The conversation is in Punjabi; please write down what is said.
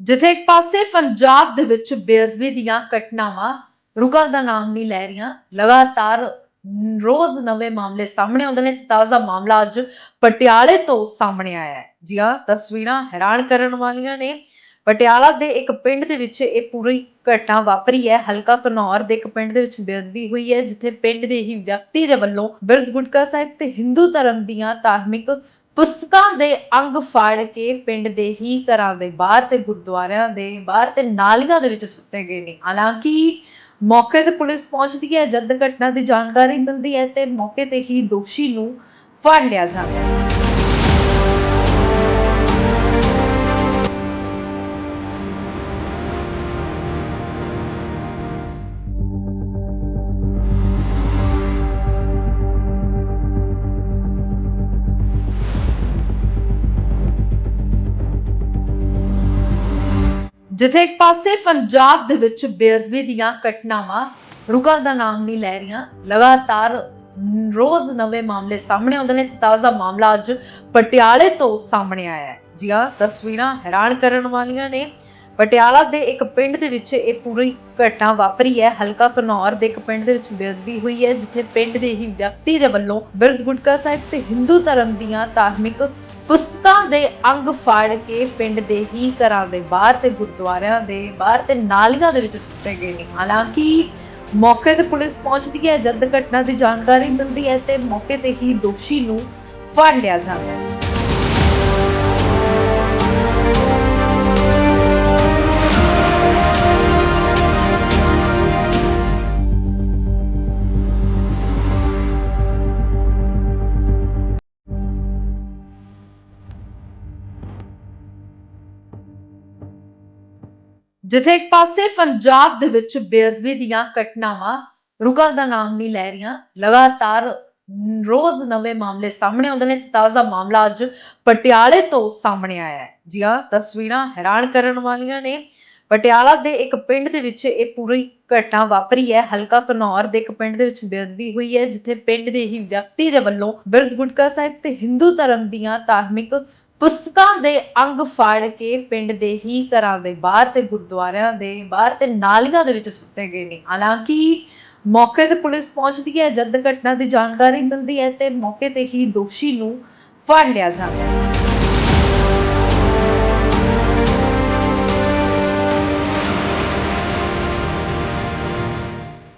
ਜਿੱਥੇ ਇੱਕ ਪਾਸੇ ਪੰਜਾਬ ਦੇ ਵਿੱਚ ਬੇਅਦਬੀ ਦੀਆਂ ਘਟਨਾਵਾਂ ਰੁਕਣ ਦਾ ਨਾਮ ਨਹੀਂ ਲੈ ਰਹੀਆਂ, ਲਗਾਤਾਰ ਰੋਜ਼ ਨਵੇਂ ਮਾਮਲੇ ਸਾਹਮਣੇ ਆਉਂਦੇ ਨੇ ਤਾਜ਼ਾ ਮਾਮਲਾ ਅੱਜ ਪਟਿਆਲੇ ਤੋਂ ਸਾਹਮਣੇ ਆਇਆ ਹੈ। ਜੀ ਹਾਂ, ਤਸਵੀਰਾਂ ਹੈਰਾਨ ਕਰਨ ਵਾਲੀਆਂ ਨੇ। ਪਟਿਆਲਾ ਦੇ ਇੱਕ ਪਿੰਡ ਦੇ ਵਿੱਚ ਇਹ ਪੂਰੀ ਘਟਨਾ ਵਾਪਰੀ ਹੈ। ਹਲਕਾ ਘਨੌਰ ਦੇ ਇੱਕ ਪਿੰਡ ਦੇ ਵਿੱਚ ਬੇਅਦਬੀ ਹੋਈ ਹੈ, ਜਿੱਥੇ ਪਿੰਡ ਦੇ ਹੀ ਵਿਅਕਤੀ ਦੇ ਵੱਲੋਂ ਬਿਰਧ ਗੁਟਕਾ ਸਾਹਿਬ ਤੇ ਹਿੰਦੂ ਧਰਮ ਦੀਆਂ ਧਾਰਮਿਕ ਪੁਸਤਕਾਂ ਦੇ ਅੰਗ ਫਾੜ ਕੇ ਪਿੰਡ ਦੇ ਹੀ ਘਰਾਂ ਦੇ ਬਾਹਰ ਤੇ ਗੁਰਦੁਆਰਿਆਂ ਦੇ ਬਾਹਰ ਤੇ ਨਾਲੀਆਂ ਦੇ ਵਿੱਚ ਸੁੱਟੇ ਗਏ ਨੇ। ਹਾਲਾਂਕਿ ਮੌਕੇ ਤੇ ਪੁਲਿਸ ਪਹੁੰਚਦੀ ਹੈ, ਜਦ ਘਟਨਾ ਦੀ ਜਾਣਕਾਰੀ ਮਿਲਦੀ ਹੈ ਤੇ ਮੌਕੇ ਤੇ ਹੀ ਦੋਸ਼ੀ ਨੂੰ ਫੜ ਲਿਆ ਜਾਂਦਾ ਹੈ। ਜਿੱਥੇ ਇੱਕ ਪਾਸੇ ਪੰਜਾਬ ਦੇ ਵਿੱਚ ਬੇਅਦਬੀ ਦੀਆਂ ਘਟਨਾਵਾਂ ਰੁਕਣ ਦਾ ਨਾਮ ਨਹੀਂ ਲੈ ਰਹੀਆਂ, ਲਗਾਤਾਰ ਰੋਜ਼ ਨਵੇਂ ਮਾਮਲੇ ਸਾਹਮਣੇ ਆਉਂਦੇ ਨੇ ਤਾਜ਼ਾ ਮਾਮਲਾ ਅੱਜ ਪਟਿਆਲੇ ਤੋਂ ਸਾਹਮਣੇ ਆਇਆ ਹੈ। ਜੀ ਹਾਂ, ਤਸਵੀਰਾਂ ਹੈਰਾਨ ਕਰਨ ਵਾਲੀਆਂ ਨੇ। ਪਟਿਆਲਾ ਦੇ ਇੱਕ ਪਿੰਡ ਦੇ ਵਿੱਚ ਇਹ ਪੂਰੀ ਘਟਨਾ ਵਾਪਰੀ ਹੈ। ਹਲਕਾ ਘਨੌਰ ਦੇ ਇੱਕ ਪਿੰਡ ਦੇ ਵਿੱਚ ਬੇਅਦਬੀ ਹੋਈ ਹੈ, ਜਿੱਥੇ ਪਿੰਡ ਦੇ ਹੀ ਵਿਅਕਤੀ ਦੇ ਵੱਲੋਂ ਬਿਰਧ ਗੁਟਕਾ ਸਾਹਿਬ ਤੇ ਹਿੰਦੂ ਧਰਮ ਦੀਆਂ ਧਾਰਮਿਕ ਪੁਸਤਕਾਂ ਦੇ ਅੰਗ ਫਾੜ ਕੇ ਪਿੰਡ ਦੇ ਹੀ ਘਰਾਂ ਦੇ ਬਾਹਰ ਤੇ ਗੁਰਦੁਆਰਿਆਂ ਦੇ ਬਾਹਰ ਤੇ ਨਾਲੀਆਂ ਦੇ ਵਿੱਚ ਸੁੱਟੇ ਗਏ ਨੇ। ਹਾਲਾਂਕਿ ਮੌਕੇ ਤੇ ਪੁਲਿਸ ਪਹੁੰਚਦੀ ਹੈ, ਜਦ ਘਟਨਾ ਦੀ ਜਾਣਕਾਰੀ ਮਿਲਦੀ ਹੈ ਤੇ ਮੌਕੇ ਤੇ ਹੀ ਦੋਸ਼ੀ ਨੂੰ ਫੜ ਲਿਆ ਜਾਂਦਾ ਹੈ। ਜਿੱਥੇ ਇੱਕ ਪਾਸੇ ਪੰਜਾਬ ਦੇ ਵਿੱਚ ਬੇਅਦਬੀ ਦੀਆਂ ਘਟਨਾਵਾਂ ਰੁਕਣ ਦਾ ਨਾਮ ਨਹੀਂ ਲੈ ਰਹੀਆਂ, ਲਗਾਤਾਰ ਰੋਜ਼ ਨਵੇਂ ਮਾਮਲੇ ਸਾਹਮਣੇ ਆਉਂਦੇ ਨੇ, ਤਾਜ਼ਾ ਮਾਮਲਾ ਅੱਜ ਪਟਿਆਲੇ ਤੋਂ ਸਾਹਮਣੇ ਆਇਆ ਹੈ। ਜੀ ਹਾਂ, ਤਸਵੀਰਾਂ ਹੈਰਾਨ ਕਰਨ ਵਾਲੀਆਂ ਨੇ। ਪਟਿਆਲਾ ਦੇ ਇੱਕ ਪਿੰਡ ਦੇ ਵਿੱਚ ਇਹ ਪੂਰੀ ਘਟਨਾ ਵਾਪਰੀ ਹੈ। ਹਲਕਾ ਘਨੌਰ ਦੇ ਇੱਕ ਪਿੰਡ ਦੇ ਵਿੱਚ ਬੇਅਦਬੀ ਹੋਈ ਹੈ, ਜਿੱਥੇ ਪਿੰਡ ਦੇ ਹੀ ਵਿਅਕਤੀ ਦੇ ਵੱਲੋਂ ਬਿਰਧ ਗੁਟਕਾ ਸਾਹਿਬ ਤੇ ਹਿੰਦੂ ਧਰਮ ਦੀਆਂ ਧਾਰਮਿਕ ਪੁਸਤਕਾਂ ਦੇ ਅੰਗ ਫਾੜ ਕੇ ਪਿੰਡ ਦੇ ਹੀ ਘਰਾਂ ਦੇ ਬਾਹਰ ਤੇ ਗੁਰਦੁਆਰਿਆਂ ਦੇ ਬਾਹਰ ਤੇ ਨਾਲੀਆਂ ਦੇ ਵਿੱਚ ਸੁੱਟੇ ਗਏ ਨੇ। ਹਾਲਾਂਕਿ ਮੌਕੇ ਤੇ ਪੁਲਿਸ ਪਹੁੰਚਦੀ ਹੈ, ਜਦ ਘਟਨਾ ਦੀ ਜਾਣਕਾਰੀ ਮਿਲਦੀ ਹੈ ਤੇ ਮੌਕੇ ਤੇ ਹੀ ਦੋਸ਼ੀ ਨੂੰ ਫੜ ਲਿਆ ਜਾਂਦਾ ਹੈ।